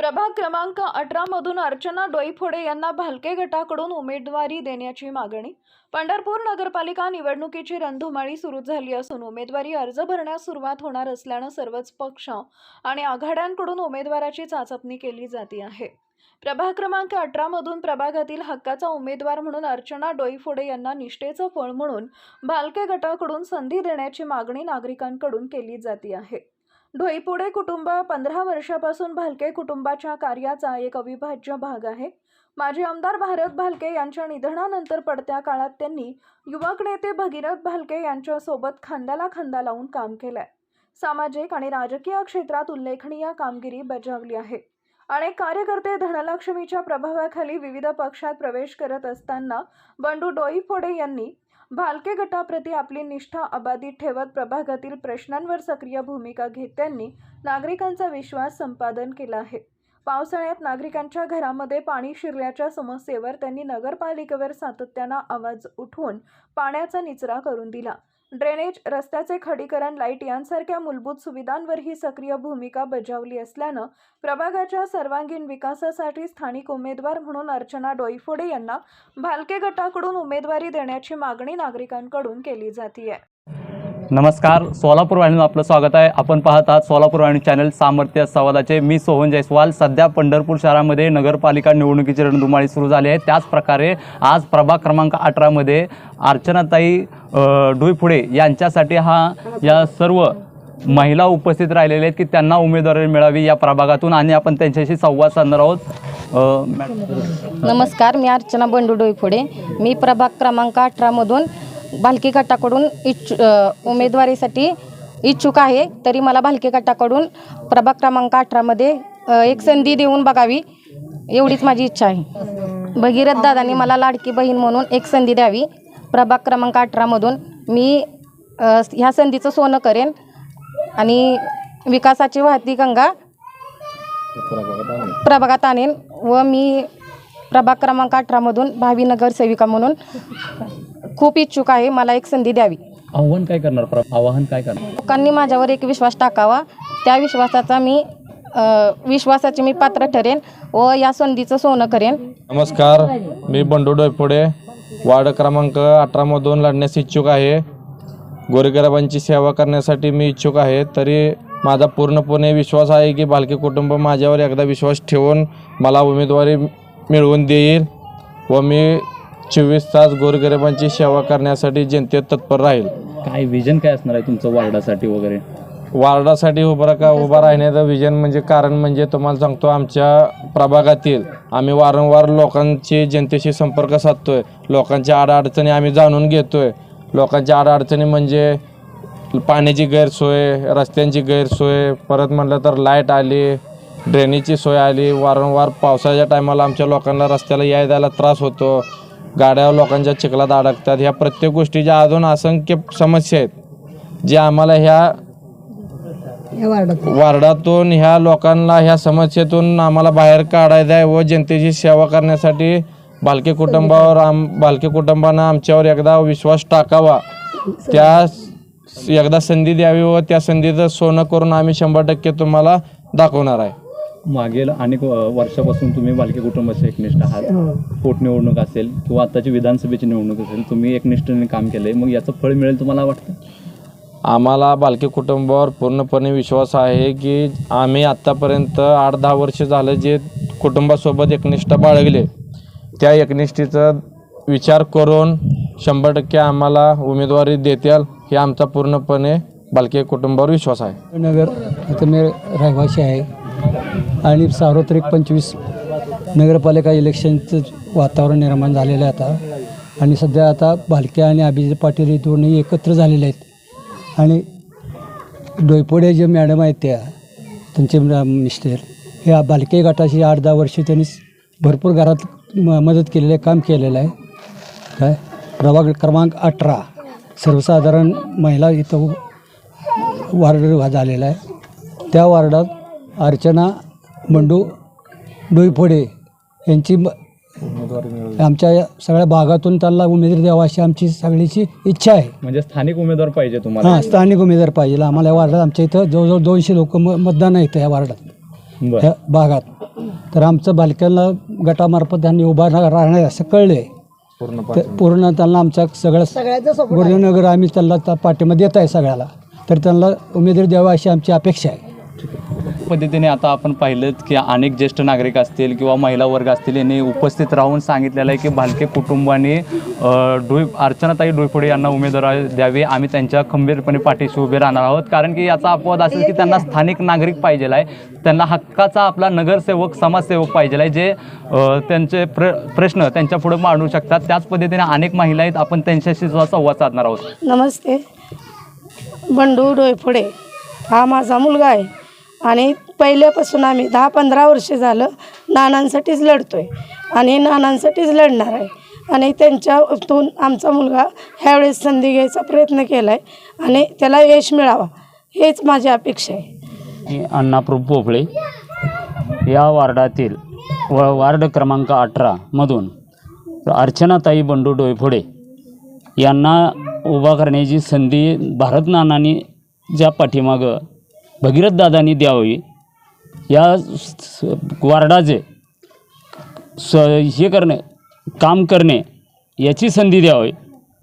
प्रभाग क्रमांक अठरामधून अर्चना डोईफोडे यांना भालके गटाकडून उमेदवारी देण्याची मागणी. पंढरपूर नगरपालिका निवडणुकीची रणधुमाळी सुरू झाली असून उमेदवारी अर्ज भरण्यास सुरुवात होणार असल्यानं सर्वच पक्ष आणि आघाड्यांकडून उमेदवाराची चाचपणी केली जाते आहे. प्रभाग क्रमांक अठरामधून प्रभागातील हक्काचा उमेदवार म्हणून अर्चना डोईफोडे यांना निष्ठेचं फळ म्हणून भालके गटाकडून संधी देण्याची मागणी नागरिकांकडून केली जाते आहे. ढोईपुडे कुटुंब पंधरा वर्षापासून भालके कुटुंबाच्या कार्याचा एक अविभाज्य भाग आहे. माजी आमदार भारत भालके यांच्या निधनानंतर पडत्या काळात त्यांनी युवक नेते भगीरथ भालके यांच्यासोबत खांद्याला खांदा लावून काम केलंय. सामाजिक आणि राजकीय क्षेत्रात उल्लेखनीय कामगिरी बजावली आहे. अनेक कार्यकर्ते धनलक्ष्मीच्या प्रभावाखाली विविध पक्षात प्रवेश करत असताना बंडू डोईफोडे यांनी भालके गटाप्रती आपली निष्ठा अबाधित ठेवत प्रभागातील प्रश्नांवर सक्रिय भूमिका घेत त्यांनी नागरिकांचा विश्वास संपादन केला आहे. पावसाळ्यात नागरिकांच्या घरामध्ये पाणी शिरल्याच्या समस्येवर त्यांनी नगरपालिकेवर सातत्यानं आवाज उठवून पाण्याचा निचरा करून दिला. ड्रेनेज रस्त्याचे खडीकरण लाइट यांसारख्या मूलभूत सुविधांवरही सक्रिय भूमिका बजावली असल्यानं प्रभागाच्या सर्वांगीण विकासासाठी स्थानिक उमेदवार म्हणून अर्चना डोईफोडे यांना भालके गटाकडून उमेदवारी देण्याची मागणी नागरिकांकडून केली जाते नमस्कार सोलापूर वाहिनीला आपलं स्वागत आहे. आपण पाहत आहात सोलापूर वाहिनी चॅनल सामर्थ्य संवादाचे. मी सोहन जयस्वाल. सध्या पंढरपूर शहरामध्ये नगरपालिका निवडणुकीची रणधुमाळी सुरू झाली आहे. त्याचप्रकारे आज प्रभाग क्रमांक अठरामध्ये अर्चनाताई डुईफुडे यांच्यासाठी हा या सर्व महिला उपस्थित राहिलेल्या आहेत की त्यांना उमेदवारी मिळावी या प्रभागातून आणि आपण त्यांच्याशी संवाद साधणार आहोत. मॅ- नमस्कार मी अर्चना बंडू डोईफुडे मी प्रभाग क्रमांक अठरामधून भालकी गटाकडून इच्छु उमेदवारीसाठी इच्छुक आहे तरी मला भालकी गटाकडून प्रभाग क्रमांक अठरामध्ये एक संधी देऊन बघावी एवढीच माझी इच्छा आहे. भगीरथ दादांनी मला लाडकी बहीण म्हणून एक संधी द्यावी. प्रभाग क्रमांक अठरामधून मी ह्या संधीचं सोनं करेन आणि विकासाची वाहती गंगा प्रभागात आणेन व मी प्रभाग क्रमांक अठरामधून भावी नगरसेविका म्हणून खूप इच्छुक आहे मला एक संधी द्यावी. आव्हान काय करणार? प्र- आवाहन काय करणार? लोकांनी माझ्यावर एक विश्वास टाकावा. त्या विश्वासाचा मी अ, विश्वासाचे मी पात्र ठरेन व या संधीचं सोनं करेन. नमस्कार मी बंडू डोयफोडे वार्ड क्रमांक अठरामधून लढण्यास इच्छुक आहे. गोरगरिबांची सेवा करण्यासाठी मी इच्छुक आहे. तरी माझा पूर्णपणे विश्वास आहे की भालके कुटुंब माझ्यावर एकदा विश्वास ठेवून मला उमेदवारी मिळवून देईल व मी चोवीस तास गोरगरिबांची सेवा करण्यासाठी जनतेत तत्पर राहील. काय विजन काय असणार आहे तुमचं वार्डासाठी वगैरे? वार्डासाठी उभं का? उभा राहण्याचं विजन म्हणजे कारण म्हणजे तुम्हाला सांगतो आमच्या प्रभागातील आम्ही वारंवार लोकांची जनतेशी संपर्क साधतोय. लोकांच्या अडचणी आम्ही जाणून घेतोय. लोकांच्या अडचणी म्हणजे पाण्याची गैरसोय रस्त्यांची गैरसोय परत म्हटलं तर लाइट आली ड्रेनेजची सोय आली. वारंवार पावसाच्या टायमाला आमच्या लोकांना रस्त्याला याय जायला त्रास होतो. गाड्या लोकांच्या चिखलात अडकतात. ह्या प्रत्येक गोष्टीच्या अजून असंख्य समस्या आहेत जे आम्हाला ह्या वार्डातून. ह्या लोकांना ह्या समस्येतून आम्हाला बाहेर काढायचं आहे व जनतेची सेवा करण्यासाठी भालके कुटुंबावर आम भालके कुटुंबानं आमच्यावर एकदा विश्वास टाकावा. त्या एकदा संधी द्यावी व त्या संधीचं सोनं करून आम्ही शंभर टक्के तुम्हाला दाखवणार आहे. मागील अनेक वर्षापासून तुम्ही बालके कुटुंबाचे एकनिष्ठ आहात. पोटनिवडणूक असेल किंवा आताची विधानसभेची निवडणूक असेल तुम्ही एकनिष्ठेने काम केलंय. मग याचं फळ मिळेल तुम्हाला वाटतं? आम्हाला बालके कुटुंबावर पूर्णपणे विश्वास आहे की आम्ही आत्तापर्यंत आठ दहा वर्ष झालं जे कुटुंबासोबत एकनिष्ठा बाळगले त्या एकनिष्ठेचा विचार करून शंभर टक्के आम्हाला उमेदवारी देतील हे आमचा पूर्णपणे बालके कुटुंबावर विश्वास आहे. नगर इथं मी रहिवासी आहे. आणि सार्वत्रिक पंचवीस नगरपालिका इलेक्शनचं वातावरण निर्माण झालेलं आहे आता. आणि सध्या आता भालक्या आणि अभिजित पाटील हे दोन्ही एकत्र झालेले आहेत. आणि डोयपोडे जे मॅडम आहेत त्या त्यांचे मिस्टर ह्या भालके गटाशी आठ दहा वर्ष त्यांनी भरपूर घरात म मदत केलेलं आहे काम केलेलं आहे. काय? प्रभाग क्रमांक अठरा सर्वसाधारण महिला इथं वार्ड झालेला आहे. त्या वार्डात अर्चना बंडू डोईफोडे यांची म- आमच्या या सगळ्या भागातून त्यांना उमेदवारी द्यावा अशी आमची सगळ्याची इच्छा आहे. म्हणजे स्थानिक उमेदवार पाहिजे तुम्हाला. हां स्थानिक उमेदवार पाहिजे. आम्हाला या वार्डात आमच्या इथं जवळजवळ दोनशे लोक म मतदान आहेत या वार्डात. ह्या भागात. तर आमचं बालक्यांना गटामार्फत त्यांनी उभा राहणार असं कळलं आहे पूर्ण पूर्ण त्यांना आमच्या सगळं गुरुनगर आम्ही त्यांना त्या पाठीमध्ये देत आहे सगळ्याला. तर त्यांना उमेदवारी द्यावा अशी आमची अपेक्षा आहे. पद्धतीने आता आपण पाहिलं की अनेक ज्येष्ठ नागरिक असतील किंवा महिला वर्ग असतील यांनी उपस्थित राहून सांगितलेलं आहे की भालके कुटुंबाने डोई अर्चनाताई डोईफोडे यांना उमेदवार द्यावी. आम्ही त्यांच्या खंबीरपणे पाठीशी उभे राहणार आहोत. कारण की याचा अपवाद असेल की त्यांना स्थानिक नागरिक पाहिजे आहे. त्यांना हक्काचा आपला नगरसेवक समाजसेवक पाहिजे आहे जे त्यांचे प्र प्रश्न त्यांच्या पुढे मांडू शकतात. त्याच पद्धतीने अनेक महिला आहेत. आपण त्यांच्याशी सुद्धा संवाद साधणार आहोत. नमस्ते. बंडू डोईफोडे. हा माझा मुलगा आहे. आणि पहिल्यापासून आम्ही दहा पंधरा वर्ष झालं नानांसाठीच लढतो आहे आणि नानांसाठीच लढणार आहे. आणि त्यांच्यातून आमचा मुलगा ह्यावेळेस संधी घ्यायचा प्रयत्न केला आहे आणि त्याला यश मिळावा हेच माझी अपेक्षा आहे. मी अण्णाप्रभू पोफळे या वार्डातील व वार्ड क्रमांक अठरामधून अर्चनाताई बंडू डोयफोडे यांना उभा करण्याची संधी भारत नानांनी ज्या पाठीमागं भगीरथ दादांनी द्यावी. या स- वार्डाचे स हे करणे काम करणे याची संधी द्यावी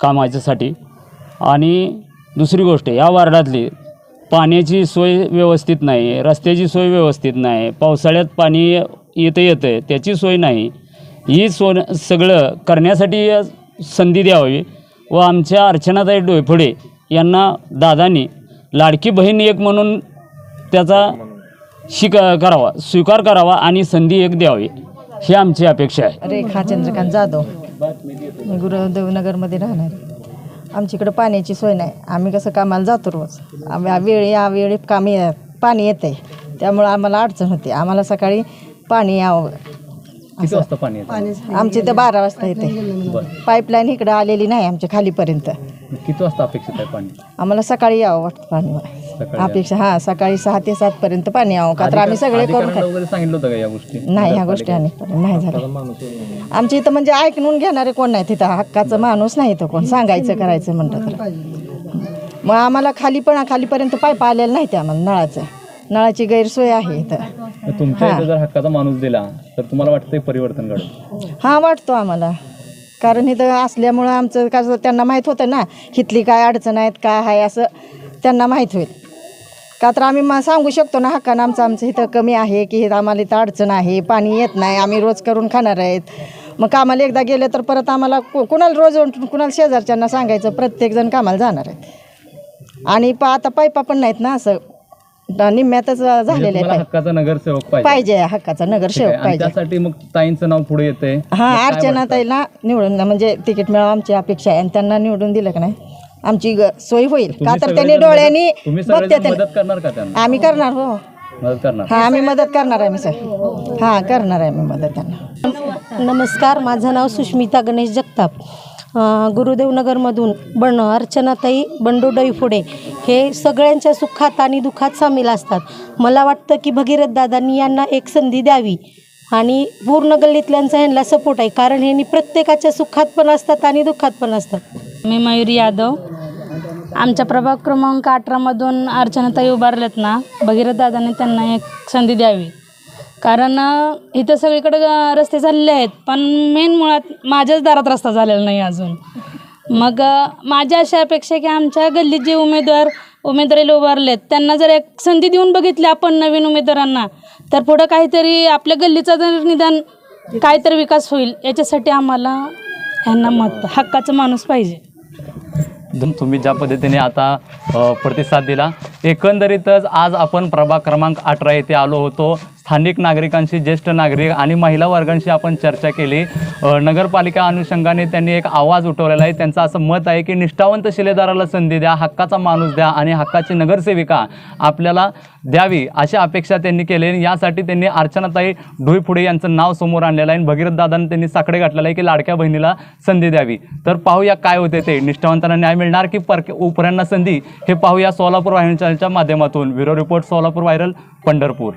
कामाच्यासाठी. आणि दुसरी गोष्ट या वार्डातली पाण्याची सोय व्यवस्थित नाही रस्त्याची सोय व्यवस्थित नाही पावसाळ्यात पाणी येतं येतं त्याची सोय नाही. ही सो सगळं करण्यासाठी संधी द्यावी व आमच्या अर्चनाताई डोयफोडे यांना दादांनी लाडकी बहीण एक म्हणून त्याचा शिक करावा स्वीकार करावा आणि संधी एक द्यावी ही आमची अपेक्षा आहे. रेखा चंद्रकांत जाधव. मी गुरुदेवनगरमध्ये राहणार आमच्याकडं पाण्याची सोय नाही. आम्ही कसं कामाला जातो रोज. आम्ही वेळी या वेळी कामी पाणी येते त्यामुळं आम्हाला अडचण होते. आम्हाला सकाळी पाणी यावं. किती वाजता पाणी येतं? आमची तर बारा वाजता येते. पाईपलाईन इकडं आलेली नाही आमच्या खालीपर्यंत. किती वाजता अपेक्षित आहे पाणी? आम्हाला सकाळी यावं वाटतं पाणी. सकाळी अपेक्षा हां सकाळी सहा ते सातपर्यंत पाणी यावं. का तर आम्ही सगळे करून अधिकाऱ्यांना वगैरे सांगितलं होतं का या गोष्टी? नाही ह्या गोष्टी आणि नाही झाल्या. आमच्या इथं म्हणजे ऐकून घेणारे कोण नाही तिथं हक्काचं माणूस नाही इथं कोण. सांगायचं करायचं म्हणतं तर मग आम्हाला खाली पण खालीपर्यंत पाईप आलेलं नाही ते आम्हाला नळाचं. नळाची गैरसोय आहे इथं. तर तुमच्या इथे जर हक्काचा माणूस दिला तर तुम्हाला वाटतंय परिवर्तन घडेल? हां वाटतो आम्हाला. कारण इथं असल्यामुळं आमचं कसं त्यांना माहीत होतं ना इथली काय अडचण आहेत काय आहे असं त्यांना माहीत होईल. का तर आम्ही सांगू शकतो ना हक्कानं आमचं आमचं इथं कमी आहे की इथं आम्हाला इथं अडचण आहे पाणी येत नाही आम्ही रोज करून खाणार आहेत. मग कामाला एकदा गेले तर परत आम्हाला कु- कुणाला रोज उलटून कुणाला शेजारच्यांना सांगायचं प्रत्येकजण कामाला जाणार आहेत. आणि पा आता पायपा पण नाहीत ना असं निम्म्यातच झालेले म्हणजे तुम्हाला आहेत हक्काचा नगरसेवक पाहिजे. पाहिजे हक्काचा ठीक आहे. नगरसेवक आणि पाहिजे. त्यासाठी मग ताईंचं नाव पुढे येते हा अर्चना ताईला निवडून म्हणजे तिकीट मिळावं आमची अपेक्षा आहे. आणि त्यांना निवडून दिलं का नाही आमची ग- सोय होईल. का तर त्यांनी डोळ्यांनी तुम्ही बघते सगळे त्यांना. मदत करणार का त्यांना? आम्ही करणार हो. मदत करणार. हा आम्ही मदत करणार आहे मी सर हां करणार आहे मी मदत त्यांना. नमस्कार माझं नाव सुष्मिता गणेश जगताप. गुरुदेवनगरमधून बन अर्चनाताई बंडू डईफुडे हे सगळ्यांच्या सुखात आणि दुःखात सामील असतात. मला वाटतं की भगीरथ दादांनी यांना एक संधी द्यावी आणि पूर्ण गल्लीतल्यांचा यांना सपोर्ट आहे कारण ह्यांनी प्रत्येकाच्या सुखात पण असतात आणि दुःखात पण असतात. मी मयुरी यादव. आमच्या प्रभाग क्रमांक अठरामधून अर्चनाताई उभारल्यात ना भगीरथ दादाने त्यांना एक संधी द्यावी. कारण इथं सगळीकडे रस्ते झालेले आहेत पण मेन मुळात माझ्याच दारात रस्ता झालेला नाही अजून. मग माझ्या अशा अपेक्षा की आमच्या गल्लीत जे उमेदवार उमेदवारीला उभारलेत त्यांना जर एक संधी देऊन बघितली आपण नवीन उमेदवारांना तर पुढं काहीतरी आपल्या गल्लीचा जर निदान काहीतरी विकास होईल याच्यासाठी आम्हाला ह्यांना मत हक्काचं माणूस पाहिजे. तुम्ही ज्या पद्धतीने आता प्रतिसाद दिला एकंदरीतच आज आपण प्रभाग क्रमांक अठरा येथे आलो होतो. स्थानिक नागरिकांशी ज्येष्ठ नागरिक आणि महिला वर्गांशी आपण चर्चा केली. नगरपालिका अनुषंगाने त्यांनी एक आवाज उठवलेला आहे. त्यांचं असं मत आहे की निष्ठावंत शिलेदाराला संधी द्या हक्काचा माणूस द्या आणि हक्काची नगरसेविका आपल्याला द्यावी अशी अपेक्षा त्यांनी केली. आणि यासाठी त्यांनी अर्चनाताई डुईफुडे यांचं नाव समोर आणलेलं आहे. आणि भगीरथ दादांनी त्यांनी साकडे घातलेलं आहे की लाडक्या बहिणीला संधी द्यावी. तर पाहूया काय होते ते. निष्ठावंतांना न्याय मिळणार की परके उपऱ्यांना संधी? हे पाहूया सोलापूर वाहिनी चॅनलच्या माध्यमातून. Bureau report Solapur viral Pandharpur.